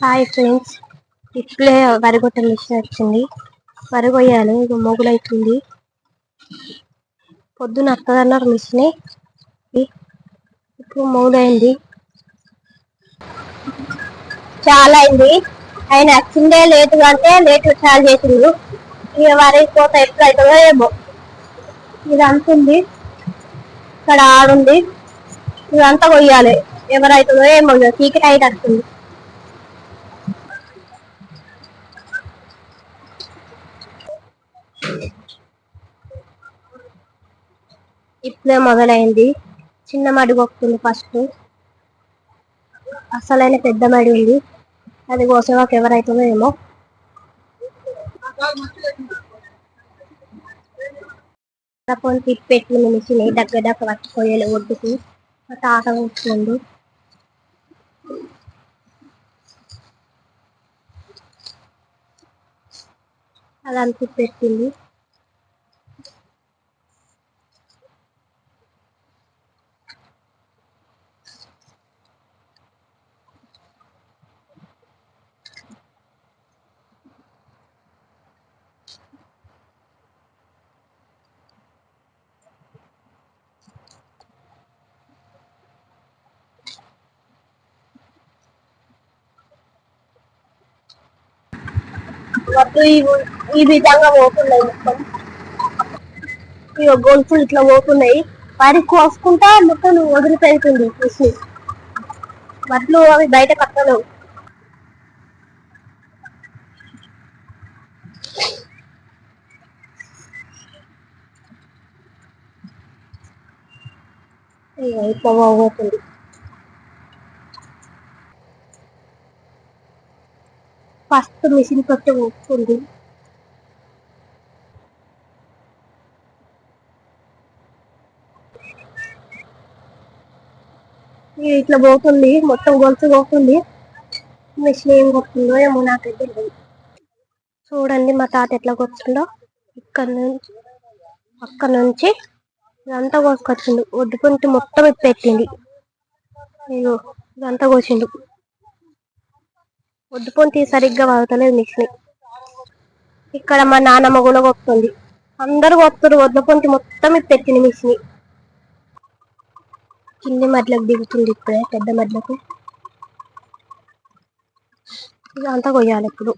Hi friends ఇప్పుడే వరిగొట్ట machine వచ్చింది. వరి కొయ్యాలి ఇక మొగులైతుంది అవుతుంది పొద్దున వస్తుందన్నారు మిషన్ ఇప్పుడు మొగులైంది చాలా అయింది. ఆయన వచ్చిందే లేటు అంటే లేటు చాలా చేసిండు ఇక వరైపోత కోత ఎప్పుడు అవుతుందో ఏమో. ఇది అంతుంది. ఇక్కడ ఆడుంది. ఇదంతా కొయ్యాలి. ఎవరైతుందో ఏమో చీకటి అయితే వస్తుంది ఇప్పుడే మొదలైంది. చిన్న మడి కొక్కుతుంది ఫస్ట్. అసలైన పెద్ద మడి ఉంది. అది కోసేవాకు ఎవరైతుందో ఏమో. ఫోన్ తిప్పెట్టిన మిషన్ దగ్గర దగ్గర పట్టుకోయాలి ఒడ్డుకు. మా తాత కూర్చుండు. అదంతా పెట్టింది. వద్దు ఈ- విధంగా పోతున్నాయి మొత్తం. ఇక గొలుసులు ఇట్లా పోతున్నాయి. వారి కోసుకుంటా మొత్తం వదిలిపోతుంది కృషి. వడ్లు అవి బయట కట్టలేవు అయిపోతుంది ఇట్లా మిషన్ కొట్టి ఉంది ఇట్లా పోతుంది మొత్తం గొలుసు పోతుంది మిషన్ ఏం కొడుతుందో ఏమో నాకైతే తెలియదు చూడండి మా తాత ఎట్లా కొడుతుందో ఇక్కడ నుంచి అక్కడ నుంచి ఇదంతా కోసుకొచ్చిండు ఒడ్డు మొత్తం మొత్తం పెట్టింది ఇగో ఇదంతా కోసిండు ఒడ్డు పొంటి సరిగ్గా వాగుతలేదు మిషన్ ఇక్కడ మా నాన్నమ్మ కూడా కొడుతుంది. అందరూ కొడుతున్నారు ఒడ్ల పొంతి మొత్తం పెట్టింది మిషన్ కింది మడ్లకు దిగుతుంది ఇప్పుడే పెద్ద మడ్లకు ఇదంతా కొయ్యాలి ఇప్పుడు.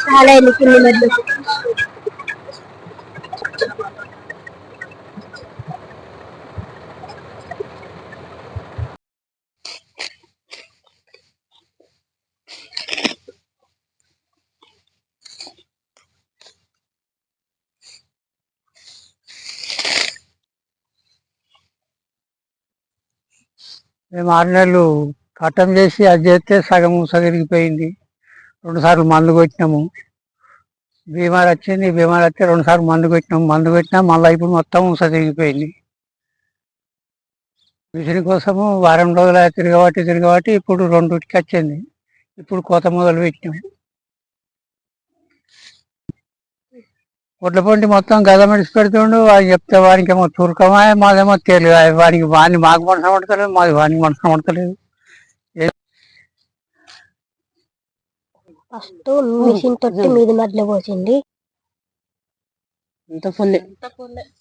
చాలా ఎన్నికలు కింది మేము ఆరు నెలలు కట్టం చేసి అది చేస్తే సగం సగిరిగిపోయింది రెండుసార్లు మందు కొట్టినాము. బీమార్ వచ్చింది బీమార్ వస్తే రెండుసార్లు మందు కొట్టినాము. మందు కొట్టినా మళ్ళీ ఇప్పుడు మొత్తం సగిరిగిపోయింది మిషన్ కోసము వారం రోజులు తిరగబాటి తిరగబాటి ఇప్పుడు రెండుకి వచ్చింది. ఇప్పుడు కోత మొదలు పెట్టినాము. ఒడ్ల మొత్తం గద మెడిసి పెడుతుండు. వాడికి చెప్తే వానికి ఏమో తురకమా మాదేమో తెలియదు. వానికి వాడిని మాకు మనసు పడతలేదు మాది వానికి మనసు పడతలేదు ఫస్ట్ మిషన్ తొట్టి మీది మధ్యలో పోసింది. అంత ఫుల్.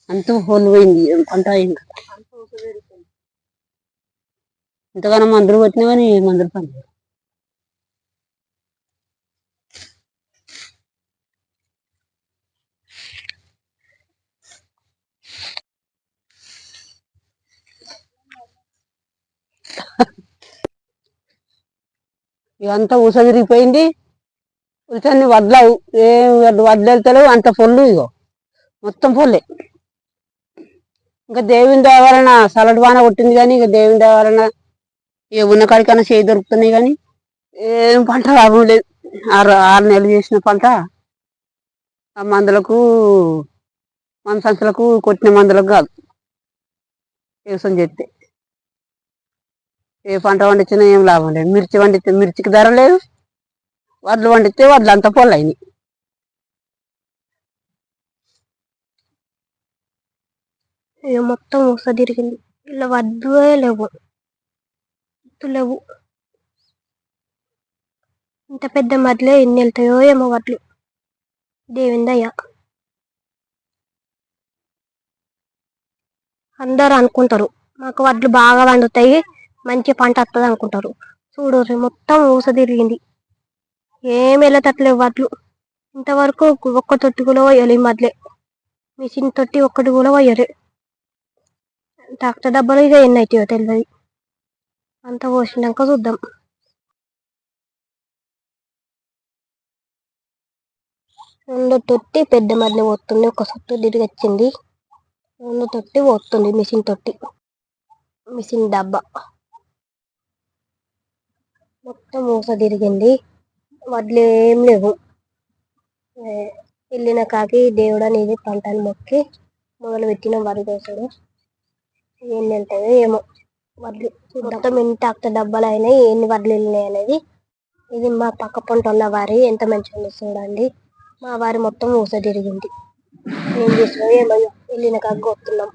అంత ఫుల్. పోయింది. పంట అయింది ఇంతగానో మందులు కొట్టినా కానీ మందులు పని. ఇదంతా ఊస తిరిగిపోయింది ఉల్చన్ని వదలవు ఏం వదిలేతలేవు అంత పొల్లు ఇగో. మొత్తం పొల్లే. ఇంకా దేవుని దేవాలన వలన సలడ్ వాన కొట్టింది కానీ ఇక దేవుని దేవాలన వలన ఏ ఉన్న కాడికైనా చేయి దొరుకుతున్నాయి కానీ ఏం పంట లాభం లేదు. ఆరు ఆరు నెలలు చేసిన పంట. ఆ మందులకు మన సంచులకు కొట్టిన మందులకు కాదు. వ్యవసాయం చేస్తే ఏ పంట పండించినా ఏం లాభం లేదు. మిర్చి పండితే మిర్చికి ధర లేదు. వడ్లు వండితే వడ్లు అంతా పొల్లైనవి మొత్తం ఊస తిరిగింది. ఇలా వడ్లే లేవు. లేవు. ఇంత పెద్ద మడ్లే ఎన్ని వెళ్తాయో ఏమో వడ్లు. దేవిందయ్యా. అందరు అనుకుంటారు మాకు వడ్లు బాగా పండుతాయి మంచి పంట వస్తుంది అనుకుంటారు చూడు మొత్తం ఊస తిరిగింది. ఏం వెళ్ళేటట్లేవు వడ్లు. ఇంతవరకు ఒక్క తొట్టి కూడా పోయాలి ఈ మిషన్ తొట్టి ఒక్కటి కూడా పోయారు డాక్టర్ డబ్బాలు ఇక ఎన్ని అవుతాయో తెలియదు అంత పోసినాక చూద్దాం. రెండో తొట్టి పెద్ద మధ్య పోతుంది. ఒక సొట్టు తిరిగి వచ్చింది. రెండో తొట్టి పోతుంది మిషన్ తొట్టి. మిషన్ డబ్బా. మొత్తం మూస తిరిగింది. వడ్లు ఏం లేవు వెళ్ళిన కాకి దేవుడు అనేది పంటను మొక్కి మొదలు పెట్టిన వరి కోసడు ఎన్ని వెళ్తాయో ఏమో. వడ్లు మొత్తం ఎన్ని టాక్టర్ డబ్బాలు అయినాయి ఎన్ని వడ్లు వెళ్ళినాయి అనేది ఇది మా పక్క పంట ఉన్న వారి ఎంత మంచిగా ఉంది చూడండి. మా వారి మొత్తం ఊస తిరిగింది. ఏం చేసినా ఏమో వెళ్ళిన కాకి కొడుతున్నాం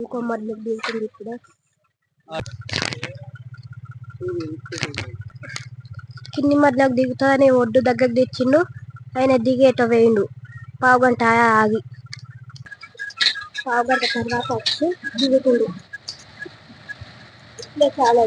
ఇంకో మధ్య దిగుతుంది ఇప్పుడు. కింది మధ్యలోకి దిగుతానే ఒడ్డు దగ్గరకు తెచ్చిండు. ఆయన దిగేట వేయండు. పావు గంట ఆగి. పావు గంట తర్వాత వచ్చి దిగుతుండు. ఇట్లే చాలా